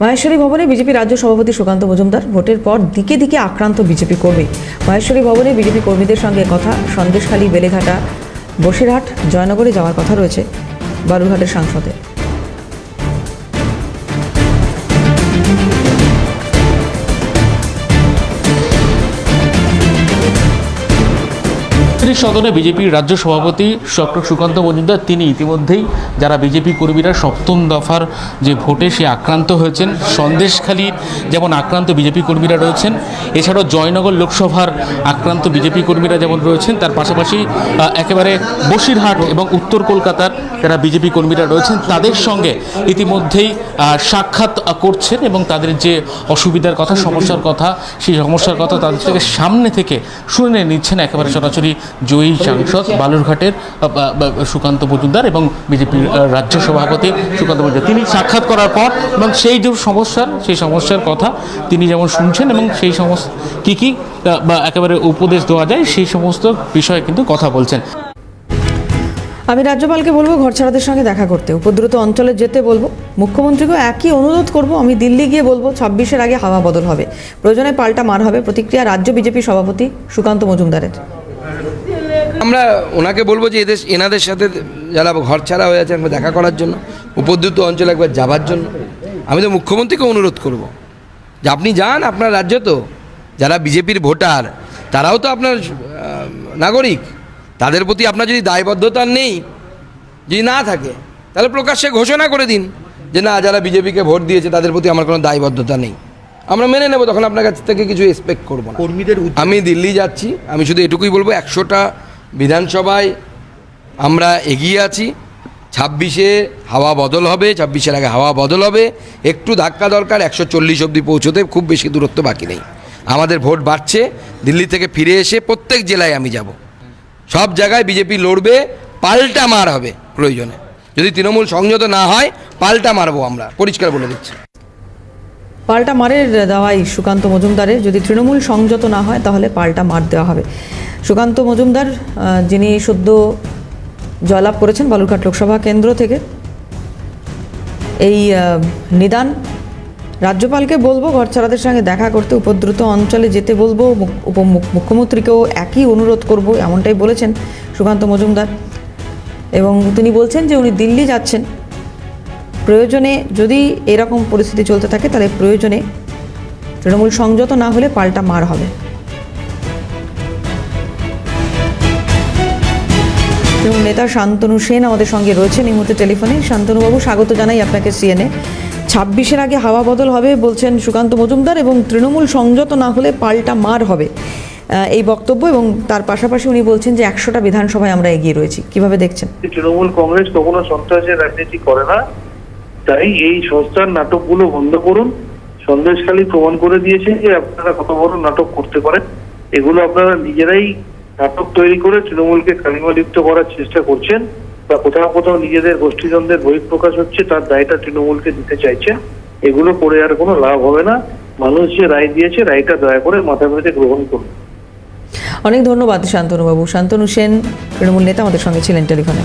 মাহেশ্বরী ভবনে বিজেপি রাজ্য সভাপতি সুকান্ত মজুমদার ভোটের পর দিকে দিকে আক্রান্ত বিজেপি কর্মী। মাহেশ্বরী ভবনে বিজেপি কর্মীদের সঙ্গে কথা সন্দেশখালী, বেলেঘাটা, বসিরহাট, জয়নগরে যাওয়ার কথা রয়েছে বালুরঘাটের সাংসদের। মন্ত্রী সদনে বিজেপির রাজ্য সভাপতি ডক্টর সুকান্ত মজুমদার, তিনি ইতিমধ্যেই যারা বিজেপি কর্মীরা সপ্তম দফার যে ভোটে সে আক্রান্ত হয়েছেন, সন্দেশখালীর যেমন আক্রান্ত বিজেপি কর্মীরা রয়েছেন, এছাড়াও জয়নগর লোকসভার আক্রান্ত বিজেপি কর্মীরা যেমন রয়েছেন, তার পাশাপাশি একেবারে বসিরহাট এবং উত্তর কলকাতার যারা বিজেপি কর্মীরা রয়েছেন, তাদের সঙ্গে ইতিমধ্যেই সাক্ষাৎ করছেন এবং তাদের যে অসুবিধার কথা, সমস্যার কথা, সেই সমস্যার কথা তাদের থেকে সামনে থেকে শুনে নিচ্ছেন, একেবারে সরাসরি জয়ী সাংসদ বালুরঘাটের সুকান্ত মজুমদার এবং বিজেপির রাজ্য সভাপতি সুকান্ত মজুমদার। তিনি সাক্ষাৎ করার পর এবং সেই যে সমস্যার, সেই সমস্যার কথা তিনি যেমন শুনছেন এবং সেই সমস্ত, কী কী বা, একেবারে উপদেশ দেওয়া যায়, সেই সমস্ত বিষয়ে কিন্তু কথা বলছেন। আমি রাজ্যপালকে বলব ঘরছাড়াদের সঙ্গে দেখা করতে। উপদ্রুত অঞ্চলে যেতে বলব। মুখ্যমন্ত্রীকেও একই অনুরোধ করব, আমি দিল্লি গিয়ে বলব, ছাব্বিশের আগে হাওয়া বদল হবে। প্রয়োজনে পাল্টা মার হবে। প্রতিক্রিয়া রাজ্য বিজেপি সভাপতি সুকান্ত মজুমদারের। আমরা ওনাকে বলব যে এদের এনাদের সাথে যারা ঘর ছাড়া হয়ে আছে একবার দেখা করার জন্য উপদ্রুত অঞ্চলে একবার যাবার জন্য আমি তো মুখ্যমন্ত্রীকে অনুরোধ করব। যে আপনি যান আপনার রাজ্য তো। যারা বিজেপির ভোটার তারাও তো আপনার নাগরিক। তাদের প্রতি আপনার যদি দায়বদ্ধতা নেই যদি না থাকে তাহলে প্রকাশ্যে ঘোষণা করে দিন যে না যারা বিজেপিকে ভোট দিয়েছে তাদের প্রতি আমার কোনো দায়বদ্ধতা নেই। আমরা মেনে নেব তখন আপনার কাছ থেকে কিছু এক্সপেক্ট করব না। কর্মীদের আমি দিল্লি যাচ্ছি আমি শুধু এটুকুই বলব একশোটা বিধানসভায় আমরা এগিয়ে আছি। ছাব্বিশে হাওয়া বদল হবে, ছাব্বিশের আগে হাওয়া বদল হবে। একটু ধাক্কা দরকার, একশো চল্লিশ অবধি পৌঁছতে খুব বেশি দূরত্ব বাকি নেই। আমাদের ভোট বাড়ছে, দিল্লি থেকে ফিরে এসে প্রত্যেক জেলায় আমি যাব। সব জায়গায় বিজেপি লড়বে, পাল্টা মার হবে প্রয়োজনে। যদি তৃণমূল সংযত না হয়, পাল্টা মারবো আমরা, পরিষ্কার বলে দিচ্ছি। পাল্টা মারের দেওয়াই সুকান্ত মজুমদারের, যদি তৃণমূল সংযত না হয়, তাহলে পাল্টা মার দেওয়া হবে। সুকান্ত মজুমদার যিনি সদ্য জয়লাভ করেছেন বালুরঘাট লোকসভা কেন্দ্র থেকে। এই নিদান রাজ্যপালকে বলব ঘরছাড়াদের সঙ্গে দেখা করতে উপদ্রুত অঞ্চলে যেতে বলব উপ- মুখ্যমন্ত্রীকেও একই অনুরোধ করব, এমনটাই বলেছেন সুকান্ত মজুমদার। এবং তিনি বলছেন যে উনি দিল্লি যাচ্ছেন। প্রয়োজনে যদি এরকম পরিস্থিতি চলতে থাকে, তাহলে প্রয়োজনে তৃণমূল সংযত না হলে পাল্টা মার হবে। এবং নেতা শান্তনু সেন আমাদের সঙ্গে রয়েছেন এই মুহূর্তে টেলিফোনে। শান্তনুবাবু স্বাগত জানাই আপনাকে সিএনএ ছাব্বিশের আগে হাওয়া বদল হবে বলছেন সুকান্ত মজুমদার এবং তৃণমূল সংযত না হলে পাল্টা মার হবে এই বক্তব্য এবং তার পাশাপাশি উনি বলছেন যে একশোটা বিধানসভায় আমরা এগিয়ে রয়েছি। কীভাবে দেখছেন? তৃণমূল কংগ্রেস কখনো সন্ত্রাসের রাজনীতি করে না। তাই এই সংস্থার নাটকগুলো বন্ধ করুন। সন্দেশখালী প্রমাণ করে দিয়েছে যে আপনারা কত বড় নাটক করতে পারেন। এগুলো আপনারা নিজেরাই নাটক তৈরি করে তৃণমূলকে কালিমালিপ্ত করার চেষ্টা করছেন বা কোথাও কোথাও নিজেদের গোষ্ঠীজনদের বহিঃপ্রকাশ হচ্ছে, তার দায়টা তৃণমূলকে দিতে চাইছেন এগুলো করে আর কোনো লাভ হবে না। মানুষ যে রায় দিয়েছে, রায়টা দয়া করে মাথা পেতে গ্রহণ করুন। অনেক ধন্যবাদ শান্তনুবাবু। শান্তনু সেন, তৃণমূল নেতা আমাদের সঙ্গে ছিলেন টেলিফোনে।